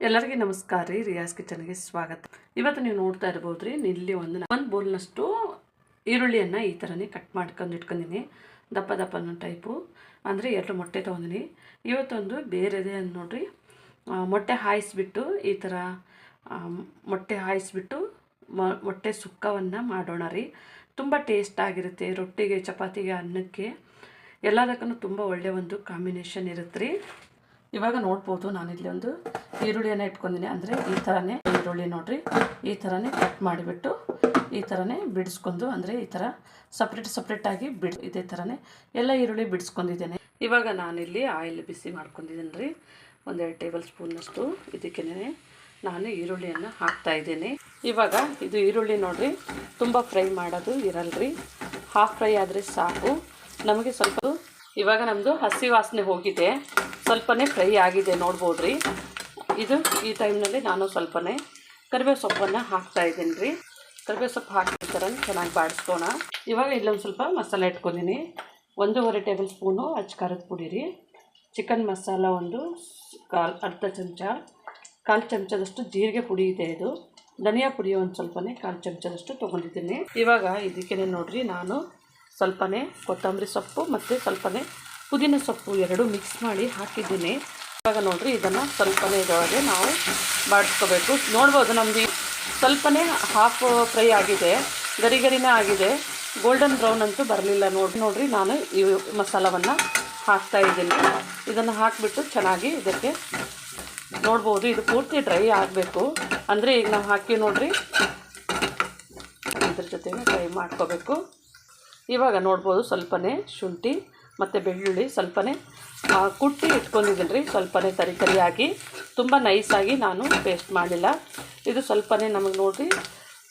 ಎಲ್ಲರಿಗೂ ನಮಸ್ಕಾರ ರೀ ರಿಯಾಸ್ ಕಿಚನ್ಗೆ ಸ್ವಾಗತ. ಇವತ್ತು ನೀವು ನೋಡ್ತಾ ಇರ್ಬೋದು ರೀ, ಇಲ್ಲಿ ಒಂದು ಒಂದು ಬೋಲ್ನಷ್ಟು ಈರುಳ್ಳಿಯನ್ನು ಈ ಥರನೇ ಕಟ್ ಮಾಡ್ಕೊಂಡು ಇಟ್ಕೊಂಡಿನಿ. ದಪ್ಪ ದಪ್ಪನ ಟೈಪು ಅಂದರೆ ಎರಡು ಮೊಟ್ಟೆ ತೊಗೊಂಡಿನಿ. ಇವತ್ತೊಂದು ಬೇರೆದೇ ಅಂದ್ ನೋಡ್ರಿ. ಮೊಟ್ಟೆ ಹಾಯಿಸ್ಬಿಟ್ಟು ಈ ಥರ ಮೊಟ್ಟೆ ಹಾಯಿಸ್ಬಿಟ್ಟು ಮೊಟ್ಟೆ ಸುಕ್ಕವನ್ನು ಮಾಡೋಣ ರೀ. ತುಂಬ ಟೇಸ್ಟ್ ಆಗಿರುತ್ತೆ ರೊಟ್ಟಿಗೆ, ಚಪಾತಿಗೆ, ಅನ್ನಕ್ಕೆ. ಎಲ್ಲದಕ್ಕೂ ತುಂಬ ಒಳ್ಳೆಯ ಒಂದು ಕಾಂಬಿನೇಷನ್ ಇರುತ್ತೆ ರೀ. ಇವಾಗ ನೋಡ್ಬೋದು ಇಲ್ಲಿ ಒಂದು ಈರುಳ್ಳಿಯನ್ನು ಇಟ್ಕೊಂಡಿನಿ ಅಂದರೆ ಈ ಥರನೇ ಈರುಳ್ಳಿ ನೋಡಿರಿ. ಈ ಥರನೇ ಕಟ್ ಮಾಡಿಬಿಟ್ಟು ಈ ಥರನೇ ಬಿಡಿಸ್ಕೊಂಡು, ಅಂದರೆ ಈ ಥರ ಸಪ್ರೇಟ್ ಸಪ್ರೇಟಾಗಿ ಬಿಡ್ ಇದೇ ಥರನೇ ಎಲ್ಲ ಈರುಳ್ಳಿ ಬಿಡಿಸ್ಕೊಂಡಿದ್ದೇನೆ. ಇವಾಗ ನಾನಿಲ್ಲಿ ಆಯಿಲ್ ಬಿಸಿ ಮಾಡ್ಕೊಂಡಿದ್ದೀನಿ ರೀ ಒಂದೆರಡು ಟೇಬಲ್ ಸ್ಪೂನಷ್ಟು ಇದಕ್ಕೇನೆ ನಾನು ಈರುಳ್ಳಿಯನ್ನು ಹಾಕ್ತಾ ಇದ್ದೀನಿ. ಇವಾಗ ಇದು ಈರುಳ್ಳಿ ನೋಡಿರಿ, ತುಂಬ ಫ್ರೈ ಮಾಡೋದು ಇರಲ್ರಿ. ಹಾಫ್ ಫ್ರೈ ಆದರೆ ಸಾಕು. ನಮಗೆ ಸ್ವಲ್ಪ ಇವಾಗ ನಮ್ಮದು ಹಸಿ ವಾಸನೆ ಹೋಗಿದೆ. ಸ್ವಲ್ಪನೇ ಫ್ರೈ ಆಗಿದೆ ನೋಡ್ಬೋದು ರೀ ಇದು ಈ ಟೈಮ್ನಲ್ಲಿ ನಾನು ಸ್ವಲ್ಪನೇ ಕರಿಬೇವು ಸೊಪ್ಪನ್ನು ಹಾಕ್ತಾ ಇದ್ದೀನಿ ರೀ. ಕರಿಬೇವು ಸೊಪ್ಪು ಹಾಕಿರ್ತಾರೆ ಚೆನ್ನಾಗಿ ಬಾಡಿಸ್ಕೋಣ ಇವಾಗ ಇಲ್ಲೊಂದು ಸ್ವಲ್ಪ ಮಸಾಲೆ ಇಟ್ಕೊಂಡಿನಿ. ಒಂದೂವರೆ ಟೇಬಲ್ ಸ್ಪೂನು ಅಚ್ಚ ಖಾರದ ಪುಡಿ ರೀ. ಚಿಕನ್ ಮಸಾಲ ಒಂದು ಕಾಲು, ಅರ್ಧ ಚಮಚ. ಕಾಲು ಚಮಚದಷ್ಟು ಜೀರಿಗೆ ಪುಡಿ ಇದೆ ಇದು. ಧನಿಯಾ ಪುಡಿ ಒಂದು ಸ್ವಲ್ಪನೇ ಕಾಲು ಚಮಚದಷ್ಟು ತೊಗೊಂಡಿದ್ದೀನಿ. ಇವಾಗ ಇದಕ್ಕೆ ನೋಡಿರಿ, ನಾನು ಸ್ವಲ್ಪನೇ ಕೊತ್ತಂಬರಿ ಸೊಪ್ಪು ಮತ್ತು ಸ್ವಲ್ಪನೇ ಪುದೀನ ಸೊಪ್ಪು ಎರಡು ಮಿಕ್ಸ್ ಮಾಡಿ ಹಾಕಿದ್ದೀನಿ. ಇವಾಗ ನೋಡ್ರಿ ಇದನ್ನು ಸ್ವಲ್ಪನೇ ಇದರೊಳಗೆ ನಾವು ಬಾಡಿಸ್ಕೋಬೇಕು ನೋಡ್ಬೋದು ನಮ್ದು ಸ್ವಲ್ಪನೇ ಹಾಫ್ ಫ್ರೈ ಆಗಿದೆ. ಗರಿ ಗರಿನೇ ಆಗಿದೆ. ಗೋಲ್ಡನ್ ಬ್ರೌನ್ ಅಂತೂ ಬರಲಿಲ್ಲ ನೋಡಿ ನೋಡ್ರಿ ನಾನು ಈ ಮಸಾಲವನ್ನು ಹಾಕ್ತಾ ಇದ್ದೀನಿ. ಇದನ್ನು ಹಾಕಿಬಿಟ್ಟು ಚೆನ್ನಾಗಿ ಇದಕ್ಕೆ ನೋಡ್ಬೋದು. ಇದು ಪೂರ್ತಿ ಡ್ರೈ ಆಗಬೇಕು. ಅಂದರೆ ಈಗ ನಾವು ಹಾಕಿ ನೋಡ್ರಿ. ಇದ್ರ ಜೊತೆಗೆ ಫ್ರೈ ಮಾಡ್ಕೋಬೇಕು. ಇವಾಗ ನೋಡ್ಬೋದು ಸ್ವಲ್ಪನೇ ಶುಂಠಿ. ಮತ್ತು ಬೆಳ್ಳುಳ್ಳಿ ಸ್ವಲ್ಪನೇ ಕುಟ್ಟಿ ಇಟ್ಕೊಂಡಿದ್ದೀನಿ ರೀ ಸ್ವಲ್ಪನೇ ತರಿ ತರಿಯಾಗಿ ತುಂಬ ನೈಸಾಗಿ ನಾನು ಪೇಸ್ಟ್ ಮಾಡಿಲ್ಲ. ಇದು ಸ್ವಲ್ಪನೇ ನಮಗೆ ನೋಡಿರಿ,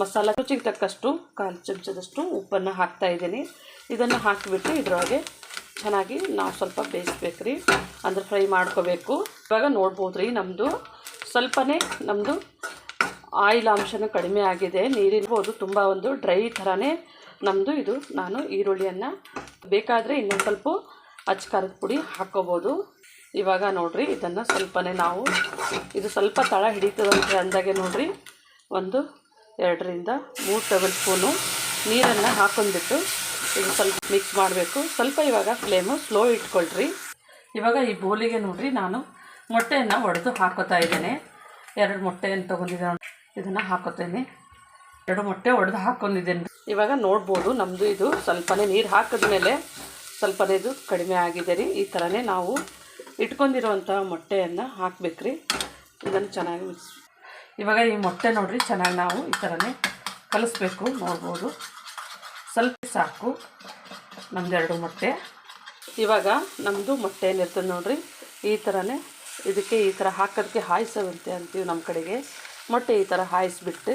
ಮಸಾಲ ರುಚಿಗೆ ತಕ್ಕಷ್ಟು ಕಾಲು ಚಮಚದಷ್ಟು ಉಪ್ಪನ್ನು ಹಾಕ್ತಾ ಇದ್ದೀನಿ. ಇದನ್ನು ಹಾಕಿಬಿಟ್ಟು ಇದರೊಳಗೆ ಚೆನ್ನಾಗಿ ನಾವು ಸ್ವಲ್ಪ ಬೇಯಿಸ್ಬೇಕು ರೀ ಅಂದರೆ ಫ್ರೈ ಮಾಡ್ಕೋಬೇಕು. ಇವಾಗ ನೋಡ್ಬೋದು ರೀ ನಮ್ಮದು ಸ್ವಲ್ಪನೇ ನಮ್ಮದು ಆಯಿಲ್ ಅಂಶನೂ ಕಡಿಮೆ ಆಗಿದೆ. ನೀರಿರ್ಬೋದು, ತುಂಬ ಒಂದು ಡ್ರೈ ಥರನೇ ನಮ್ಮದು ಇದು, ನಾನು ಈರುಳ್ಳಿಯನ್ನು ಬೇಕಾದರೆ ಇನ್ನೊಂದು ಸ್ವಲ್ಪ ಅಚ್ಚ ಖಾರದ ಪುಡಿ ಹಾಕ್ಕೋಬೋದು ಇವಾಗ ನೋಡಿರಿ, ಇದನ್ನು ಸ್ವಲ್ಪನೇ ನಾವು, ಇದು ಸ್ವಲ್ಪ ತಳ ಹಿಡಿತದಂತ ಅಂದಾಗೆ ನೋಡಿರಿ. ಒಂದು, ಎರಡರಿಂದ ಮೂರು ಟೇಬಲ್ ಸ್ಪೂನು ನೀರನ್ನು ಹಾಕೊಂಡ್ಬಿಟ್ಟು ಇದು ಸ್ವಲ್ಪ ಮಿಕ್ಸ್ ಮಾಡಬೇಕು. ಸ್ವಲ್ಪ ಇವಾಗ ಫ್ಲೇಮು ಸ್ಲೋ ಇಟ್ಕೊಳ್ರಿ. ಇವಾಗ ಈ ಬೋಲಿಗೆ ನೋಡಿರಿ, ನಾನು ಮೊಟ್ಟೆಯನ್ನು ಒಡೆದು ಹಾಕೋತಾ ಇದ್ದೇನೆ. ಎರಡು ಮೊಟ್ಟೆಯನ್ನು ತೊಗೊಂಡಿದ್ದೆ. ಇದನ್ನು ಹಾಕೋತೇನೆ. ಎರಡು ಮೊಟ್ಟೆ ಒಡೆದು ಹಾಕೊಂಡಿದ್ದೇನೆ ಇವಾಗ ನೋಡ್ಬೋದು ನಮ್ಮದು ಇದು ಸ್ವಲ್ಪನೇ ನೀರು ಹಾಕಿದ್ಮೇಲೆ ಸ್ವಲ್ಪನೇ ಇದು ಕಡಿಮೆ ಆಗಿದೆ ರೀ. ಈ ಥರನೇ ನಾವು ಇಟ್ಕೊಂಡಿರುವಂಥ ಮೊಟ್ಟೆಯನ್ನು ಹಾಕ್ಬೇಕ್ರಿ. ಇದನ್ನು ಚೆನ್ನಾಗಿ ಮಿಕ್ಸ್ ಇವಾಗ ಈ ಮೊಟ್ಟೆ ನೋಡಿರಿ ಚೆನ್ನಾಗಿ ನಾವು ಈ ಥರನೇ ಕಲಿಸ್ಬೇಕು ನೋಡ್ಬೋದು. ಸ್ವಲ್ಪ ಸಾಕು ನಮ್ಮದೆರಡು ಮೊಟ್ಟೆ. ಇವಾಗ ನಮ್ಮದು ಮೊಟ್ಟೆ ಏನಿರ್ತದೆ ನೋಡಿರಿ ಈ ಥರನೇ ಇದಕ್ಕೆ ಈ ಥರ ಹಾಕೋದಕ್ಕೆ ಹಾಯಿಸವಂತೆ ಅಂತೀವಿ ನಮ್ಮ ಕಡೆಗೆ. ಮೊಟ್ಟೆ ಈ ಥರ ಹಾಯಿಸ್ಬಿಟ್ಟು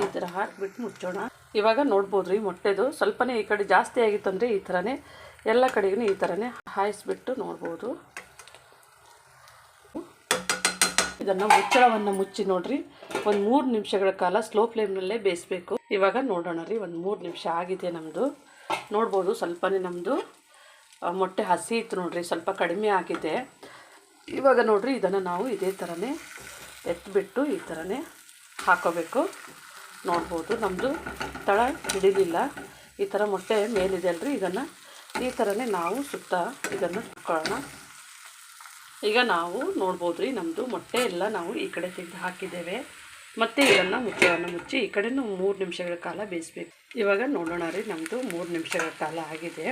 ಈ ಥರ ಹಾಕಿಬಿಟ್ಟು ಮುಚ್ಚೋಣ. ಇವಾಗ ನೋಡ್ಬೋದು ರೀ ಮೊಟ್ಟೆದು ಸ್ವಲ್ಪನೇ ಈ ಕಡೆ ಜಾಸ್ತಿ ಆಗಿತ್ತು ಅಂದರೆ ಈ ಥರನೇ ಎಲ್ಲ ಕಡೆಗೂ ಈ ಥರನೇ ಹಾಯಿಸ್ಬಿಟ್ಟು ನೋಡ್ಬೋದು. ಇದನ್ನು ಮುಚ್ಚಳವನ್ನು ಮುಚ್ಚಿ ನೋಡ್ರಿ, ಒಂದು ಮೂರು ನಿಮಿಷಗಳ ಕಾಲ ಸ್ಲೋ ಫ್ಲೇಮ್ನಲ್ಲೇ ಬೇಯಿಸ್ಬೇಕು. ಇವಾಗ ನೋಡೋಣ ರೀ, ಒಂದು ಮೂರು ನಿಮಿಷ ಆಗಿದೆ ನಮ್ಮದು ನೋಡ್ಬೋದು ಸ್ವಲ್ಪನೇ ನಮ್ಮದು ಮೊಟ್ಟೆ ಹಸಿ ಇತ್ತು ನೋಡ್ರಿ, ಸ್ವಲ್ಪ ಕಡಿಮೆ ಆಗಿದೆ. ಇವಾಗ ನೋಡ್ರಿ, ಇದನ್ನು ನಾವು ಇದೇ ಥರನೇ ಎತ್ಬಿಟ್ಟು ಈ ಥರನೇ ಹಾಕೋಬೇಕು. ನೋಡ್ಬೋದು. ನಮ್ಮದು ತಳ ಹಿಡಿಲಿಲ್ಲ ಈ ಥರ ಮೊಟ್ಟೆ ಮೇಲಿದೆ ಅಲ್ರಿ ಇದನ್ನು ಈ ಥರನೇ ನಾವು ಸುತ್ತ ಇದನ್ನು ಹಾಕೊಳ್ಳೋಣ ಈಗ ನಾವು ನೋಡ್ಬೋದು ರೀ ನಮ್ಮದು ಮೊಟ್ಟೆ ಎಲ್ಲ ನಾವು ಈ ಕಡೆ ತೆಗೆದು ಹಾಕಿದ್ದೇವೆ. ಮತ್ತು ಇದನ್ನು ಮುಚ್ಚಳವನ್ನು ಮುಚ್ಚಿ ಈ ಕಡೆನೂ ಮೂರು ನಿಮಿಷಗಳ ಕಾಲ ಬೇಯಿಸ್ಬೇಕು. ಇವಾಗ ನೋಡೋಣ ರೀ ನಮ್ಮದು ಮೂರು ನಿಮಿಷಗಳ ಕಾಲ ಆಗಿದೆ.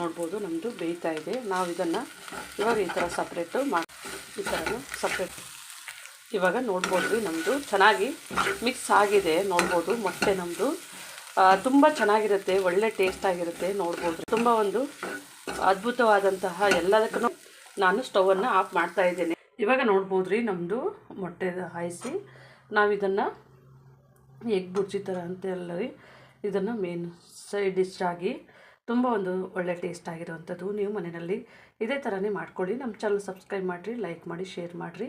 ನೋಡ್ಬೋದು ನಮ್ಮದು ಬೇಯ್ತಾ ಇದೆ. ನಾವು ಇದನ್ನು ಇವಾಗ ಈ ಥರ ಸಪ್ರೇಟು ಮಾಡಿ ಈ ಥರನೂ ಸಪ್ರೇಟ್ ಇವಾಗ ನೋಡ್ಬೋದು ನಮ್ಮದು ಚೆನ್ನಾಗಿ ಮಿಕ್ಸ್ ಆಗಿದೆ ನೋಡ್ಬೋದು ಮೊಟ್ಟೆ ನಮ್ಮದು ತುಂಬ ಚೆನ್ನಾಗಿರುತ್ತೆ, ಒಳ್ಳೆ ಟೇಸ್ಟ್ ಆಗಿರುತ್ತೆ ನೋಡ್ಬೋದು. ತುಂಬ ಒಂದು ಅದ್ಭುತವಾದಂತಹ ಎಲ್ಲದಕ್ಕೂ ನಾನು ಸ್ಟವನ್ನು ಆಫ್ ಮಾಡ್ತಾ ಇದ್ದೇನೆ. ಇವಾಗ ನೋಡ್ಬೋದು ರೀ ನಮ್ಮದು ಮೊಟ್ಟೆ ಹಾಯಿಸಿ. ನಾವು ಇದನ್ನು ಎಗ್ ಬುರ್ಜಿ ಥರ ಅಂತೆಲ್ಲ ರೀ, ಇದನ್ನು ಮೇನ್ ಸೈಡ್ ಡಿಶ್ ಆಗಿ ತುಂಬ ಒಂದು ಒಳ್ಳೆ ಟೇಸ್ಟ್ ಆಗಿರುವಂಥದ್ದು ನೀವು ಮನೆಯಲ್ಲಿ ಇದೇ ಥರನೇ ಮಾಡ್ಕೊಳ್ಳಿ. ನಮ್ಮ ಚಾನಲ್ ಸಬ್ಸ್ಕ್ರೈಬ್ ಮಾಡಿರಿ ಲೈಕ್ ಮಾಡಿ ಶೇರ್ ಮಾಡಿರಿ.